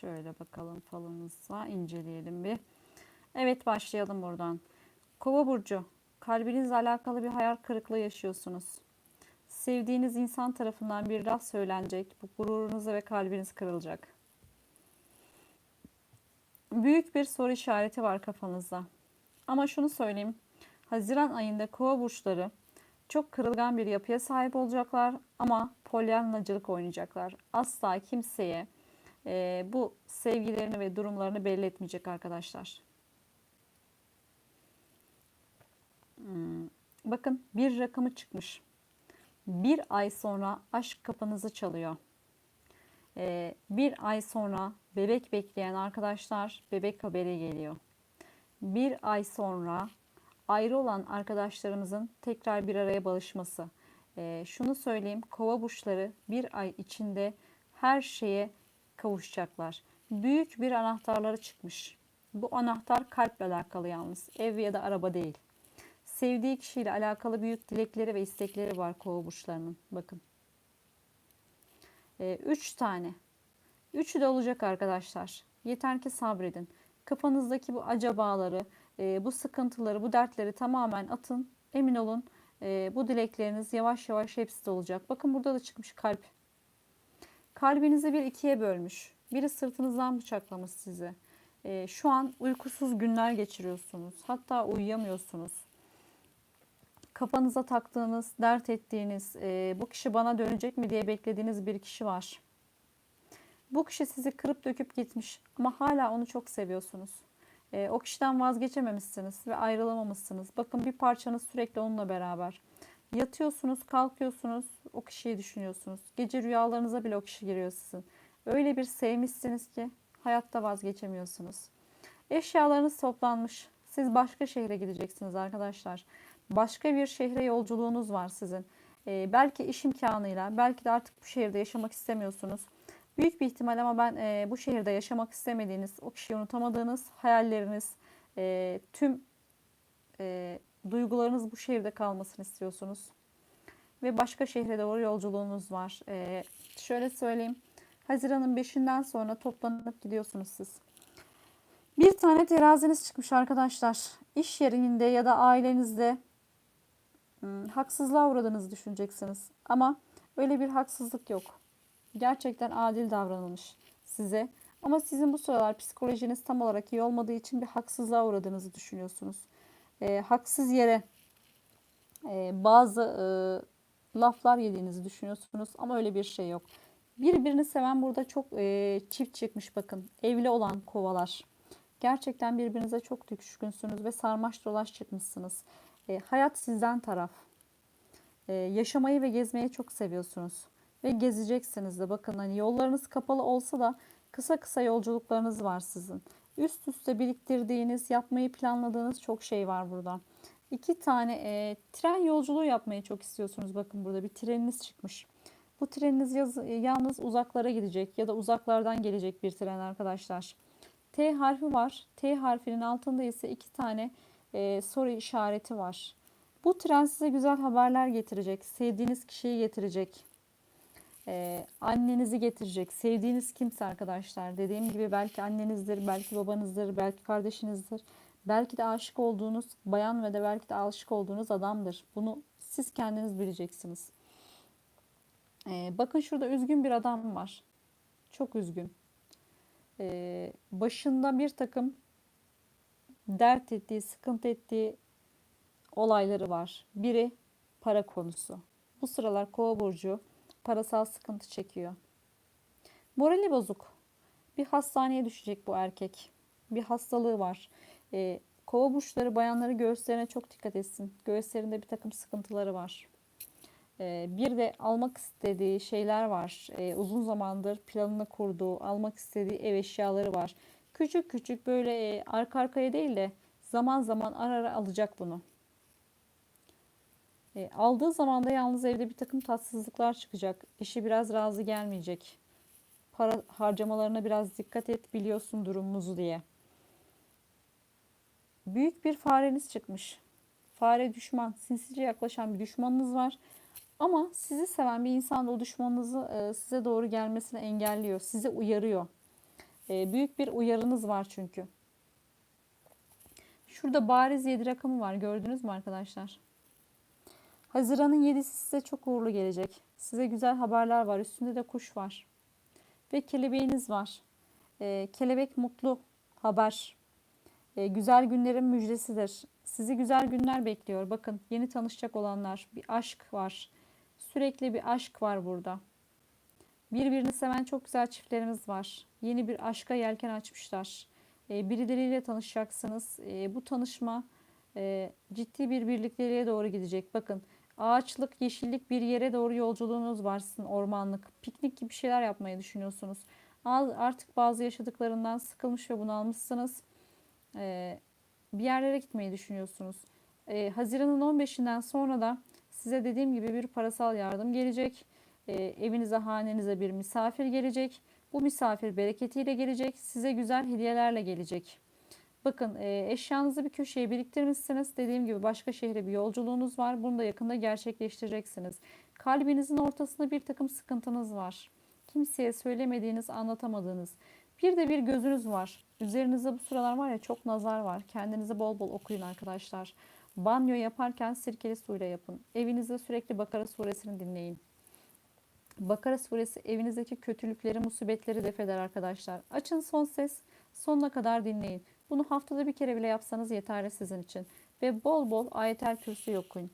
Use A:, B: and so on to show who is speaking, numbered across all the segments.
A: Şöyle bakalım falınıza inceleyelim bir. Evet başlayalım buradan. Kova burcu. Kalbinizle alakalı bir hayal kırıklığı yaşıyorsunuz. Sevdiğiniz insan tarafından bir laf söylenecek. Bu gururunuz ve kalbiniz kırılacak. Büyük bir soru işareti var kafanızda. Ama şunu söyleyeyim. Haziran ayında kova burçları çok kırılgan bir yapıya sahip olacaklar ama polyanlacılık oynayacaklar. Asla kimseye e, bu sevgilerini ve durumlarını belli etmeyecek arkadaşlar. Hmm, Bakın bir rakamı çıkmış. Bir ay sonra aşk kapınızı çalıyor. Ee, bir ay sonra bebek bekleyen arkadaşlar bebek haberi geliyor. Bir ay sonra ayrı olan arkadaşlarımızın tekrar bir araya barışması. Ee, şunu söyleyeyim kova burçları bir ay içinde her şeye kavuşacaklar. Büyük bir anahtarları çıkmış. Bu anahtar kalple alakalı yalnız. Ev ya da araba değil. Sevdiği kişiyle alakalı büyük dilekleri ve istekleri var kova burçlarının. Bakın. Ee, üç tane. Üçü de olacak arkadaşlar. Yeter ki sabredin. Kafanızdaki bu acabaları, e, bu sıkıntıları, bu dertleri tamamen atın. Emin olun e, bu dilekleriniz yavaş yavaş hepsi de olacak. Bakın burada da çıkmış kalp. Kalbinizi bir ikiye bölmüş. Biri sırtınızdan bıçaklamış sizi. E, şu an uykusuz günler geçiriyorsunuz. Hatta uyuyamıyorsunuz kafanıza taktığınız, dert ettiğiniz, e, bu kişi bana dönecek mi diye beklediğiniz bir kişi var. Bu kişi sizi kırıp döküp gitmiş ama hala onu çok seviyorsunuz. E, o kişiden vazgeçememişsiniz ve ayrılamamışsınız. Bakın bir parçanız sürekli onunla beraber. Yatıyorsunuz, kalkıyorsunuz, o kişiyi düşünüyorsunuz. Gece rüyalarınıza bile o kişi giriyor sizin. Öyle bir sevmişsiniz ki hayatta vazgeçemiyorsunuz. Eşyalarınız toplanmış. Siz başka şehre gideceksiniz arkadaşlar başka bir şehre yolculuğunuz var sizin. E, belki iş imkanıyla, belki de artık bu şehirde yaşamak istemiyorsunuz. Büyük bir ihtimal ama ben e, bu şehirde yaşamak istemediğiniz, o kişiyi unutamadığınız hayalleriniz, e, tüm e, duygularınız bu şehirde kalmasını istiyorsunuz. Ve başka şehre doğru yolculuğunuz var. E, şöyle söyleyeyim. Haziran'ın 5'inden sonra toplanıp gidiyorsunuz siz. Bir tane teraziniz çıkmış arkadaşlar. İş yerinde ya da ailenizde Hmm, haksızlığa uğradığınızı düşüneceksiniz. Ama öyle bir haksızlık yok. Gerçekten adil davranılmış size. Ama sizin bu sıralar psikolojiniz tam olarak iyi olmadığı için bir haksızlığa uğradığınızı düşünüyorsunuz. E, haksız yere e, bazı e, laflar yediğinizi düşünüyorsunuz ama öyle bir şey yok. Birbirini seven burada çok e, çift çıkmış bakın. Evli olan kovalar. Gerçekten birbirinize çok düşkünsünüz ve sarmaş dolaş çıkmışsınız. E, hayat sizden taraf. E, yaşamayı ve gezmeyi çok seviyorsunuz. Ve gezeceksiniz de. Bakın hani yollarınız kapalı olsa da kısa kısa yolculuklarınız var sizin. Üst üste biriktirdiğiniz, yapmayı planladığınız çok şey var burada. İki tane e, tren yolculuğu yapmayı çok istiyorsunuz. Bakın burada bir treniniz çıkmış. Bu treniniz yaz, yalnız uzaklara gidecek ya da uzaklardan gelecek bir tren arkadaşlar. T harfi var. T harfinin altında ise iki tane e, soru işareti var. Bu tren size güzel haberler getirecek. Sevdiğiniz kişiyi getirecek. E, annenizi getirecek. Sevdiğiniz kimse arkadaşlar. Dediğim gibi belki annenizdir, belki babanızdır, belki kardeşinizdir. Belki de aşık olduğunuz bayan ve de belki de aşık olduğunuz adamdır. Bunu siz kendiniz bileceksiniz. E, bakın şurada üzgün bir adam var. Çok üzgün. E, başında bir takım dert ettiği, sıkıntı ettiği olayları var. Biri para konusu. Bu sıralar kova burcu parasal sıkıntı çekiyor. Morali bozuk. Bir hastaneye düşecek bu erkek. Bir hastalığı var. Ee, kova burçları bayanları göğüslerine çok dikkat etsin. Göğüslerinde bir takım sıkıntıları var. Ee, bir de almak istediği şeyler var. Ee, uzun zamandır planını kurduğu, almak istediği ev eşyaları var. Küçük küçük böyle e, arka arkaya değil de zaman zaman ara ara alacak bunu. E, aldığı zaman da yalnız evde bir takım tatsızlıklar çıkacak. Eşi biraz razı gelmeyecek. Para harcamalarına biraz dikkat et biliyorsun durumumuzu diye. Büyük bir fareniz çıkmış. Fare düşman, sinsice yaklaşan bir düşmanınız var. Ama sizi seven bir insan da o düşmanınızı e, size doğru gelmesini engelliyor. Sizi uyarıyor. E, büyük bir uyarınız var çünkü. Şurada bariz 7 rakamı var. Gördünüz mü arkadaşlar? Haziran'ın 7'si size çok uğurlu gelecek. Size güzel haberler var. Üstünde de kuş var. Ve kelebeğiniz var. E, kelebek mutlu haber. E, güzel günlerin müjdesidir. Sizi güzel günler bekliyor. Bakın yeni tanışacak olanlar. Bir aşk var. Sürekli bir aşk var burada. Birbirini seven çok güzel çiftlerimiz var. Yeni bir aşka yelken açmışlar. E, birileriyle tanışacaksınız. E, bu tanışma e, ciddi bir birlikteliğe doğru gidecek. Bakın ağaçlık, yeşillik bir yere doğru yolculuğunuz var ormanlık. Piknik gibi şeyler yapmayı düşünüyorsunuz. Artık bazı yaşadıklarından sıkılmış ve bunalmışsınız. E, bir yerlere gitmeyi düşünüyorsunuz. E, Haziran'ın 15'inden sonra da size dediğim gibi bir parasal yardım gelecek. E, evinize, hanenize bir misafir gelecek. Bu misafir bereketiyle gelecek. Size güzel hediyelerle gelecek. Bakın e, eşyanızı bir köşeye biriktirmişsiniz. Dediğim gibi başka şehre bir yolculuğunuz var. Bunu da yakında gerçekleştireceksiniz. Kalbinizin ortasında bir takım sıkıntınız var. Kimseye söylemediğiniz, anlatamadığınız. Bir de bir gözünüz var. Üzerinizde bu sıralar var ya çok nazar var. Kendinize bol bol okuyun arkadaşlar. Banyo yaparken sirkeli suyla yapın. Evinizde sürekli Bakara suresini dinleyin. Bakara suresi evinizdeki kötülükleri, musibetleri defeder arkadaşlar. Açın son ses, sonuna kadar dinleyin. Bunu haftada bir kere bile yapsanız yeterli sizin için. Ve bol bol ayetel kürsü okuyun.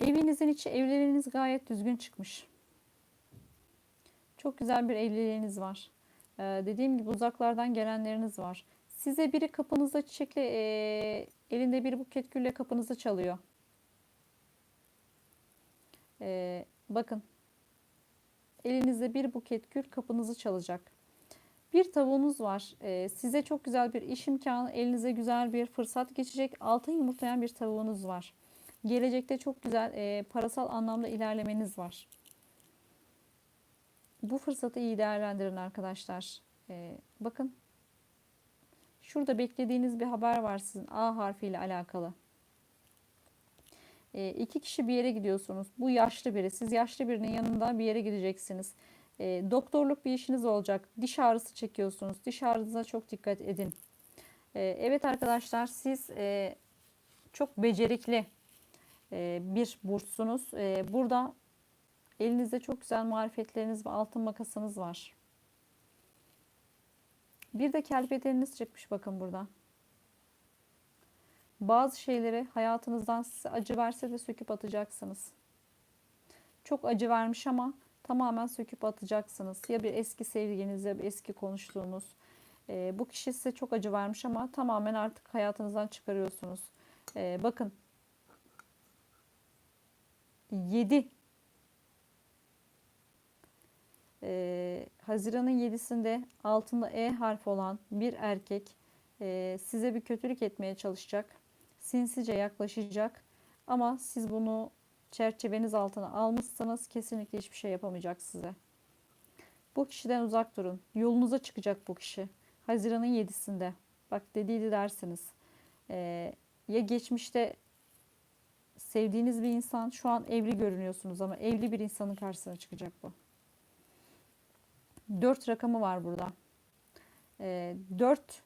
A: Evinizin içi, evleriniz gayet düzgün çıkmış. Çok güzel bir evliliğiniz var. Ee, dediğim gibi uzaklardan gelenleriniz var. Size biri kapınızda çiçekle, e, elinde bir buket gülle kapınızda çalıyor. Ee, bakın. Elinizde bir buket gül kapınızı çalacak. Bir tavuğunuz var. Ee, size çok güzel bir iş imkanı, elinize güzel bir fırsat geçecek. Altın yumurtlayan bir tavuğunuz var. Gelecekte çok güzel e, parasal anlamda ilerlemeniz var. Bu fırsatı iyi değerlendirin arkadaşlar. Ee, bakın. Şurada beklediğiniz bir haber var sizin A harfiyle alakalı. E, iki kişi bir yere gidiyorsunuz. Bu yaşlı biri. Siz yaşlı birinin yanında bir yere gideceksiniz. E, doktorluk bir işiniz olacak. Diş ağrısı çekiyorsunuz. Diş ağrınıza çok dikkat edin. E, evet arkadaşlar siz e, çok becerikli e, bir burçsunuz. E, burada elinizde çok güzel marifetleriniz ve altın makasınız var. Bir de kelbedeniniz çıkmış bakın burada. Bazı şeyleri hayatınızdan size acı verse de söküp atacaksınız. Çok acı vermiş ama tamamen söküp atacaksınız. Ya bir eski sevginiz ya bir eski konuştuğunuz. E, bu kişi size çok acı vermiş ama tamamen artık hayatınızdan çıkarıyorsunuz. E, bakın 7 e, Haziran'ın 7'sinde altında E harfi olan bir erkek e, size bir kötülük etmeye çalışacak sinsice yaklaşacak. Ama siz bunu çerçeveniz altına almışsanız kesinlikle hiçbir şey yapamayacak size. Bu kişiden uzak durun. Yolunuza çıkacak bu kişi. Haziran'ın 7'sinde. Bak dediydi dersiniz. Ee, ya geçmişte sevdiğiniz bir insan şu an evli görünüyorsunuz ama evli bir insanın karşısına çıkacak bu. 4 rakamı var burada. Ee, 4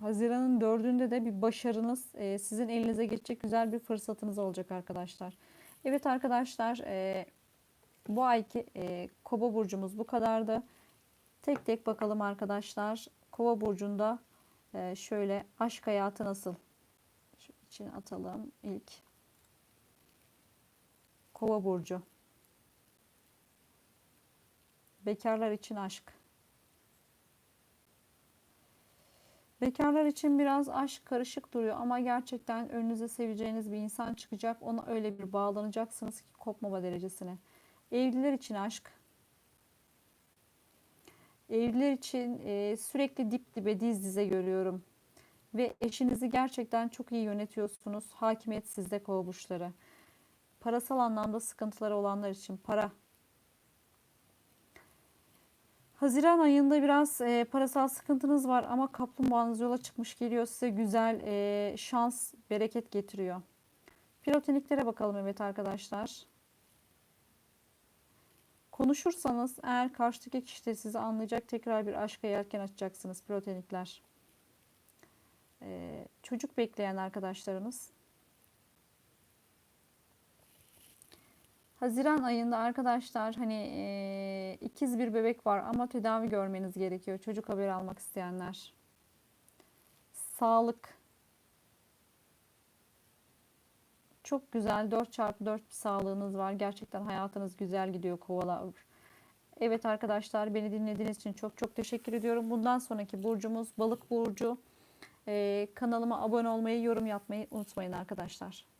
A: Haziran'ın dördünde de bir başarınız e, sizin elinize geçecek güzel bir fırsatınız olacak arkadaşlar. Evet arkadaşlar e, bu ayki e, kova burcumuz bu kadardı. Tek tek bakalım arkadaşlar. Kova burcunda e, şöyle aşk hayatı nasıl? Şu içine atalım ilk. Kova burcu. Bekarlar için aşk. Bekarlar için biraz aşk karışık duruyor ama gerçekten önünüze seveceğiniz bir insan çıkacak. Ona öyle bir bağlanacaksınız ki kopmama derecesine. Evliler için aşk. Evliler için e, sürekli dip dibe diz dize görüyorum. Ve eşinizi gerçekten çok iyi yönetiyorsunuz. Hakimiyet sizde kova burçları. Parasal anlamda sıkıntıları olanlar için para Haziran ayında biraz e, parasal sıkıntınız var ama kaplumbağanız yola çıkmış geliyor size güzel e, şans, bereket getiriyor. Piroteniklere bakalım evet arkadaşlar. Konuşursanız eğer karşıdaki kişi de sizi anlayacak tekrar bir aşka yelken açacaksınız protenikler. Ee, çocuk bekleyen arkadaşlarımız. Haziran ayında arkadaşlar hani e, ikiz bir bebek var ama tedavi görmeniz gerekiyor. Çocuk haberi almak isteyenler. Sağlık. Çok güzel 4x4 bir sağlığınız var. Gerçekten hayatınız güzel gidiyor kovalar. Evet arkadaşlar beni dinlediğiniz için çok çok teşekkür ediyorum. Bundan sonraki burcumuz balık burcu. Ee, kanalıma abone olmayı, yorum yapmayı unutmayın arkadaşlar.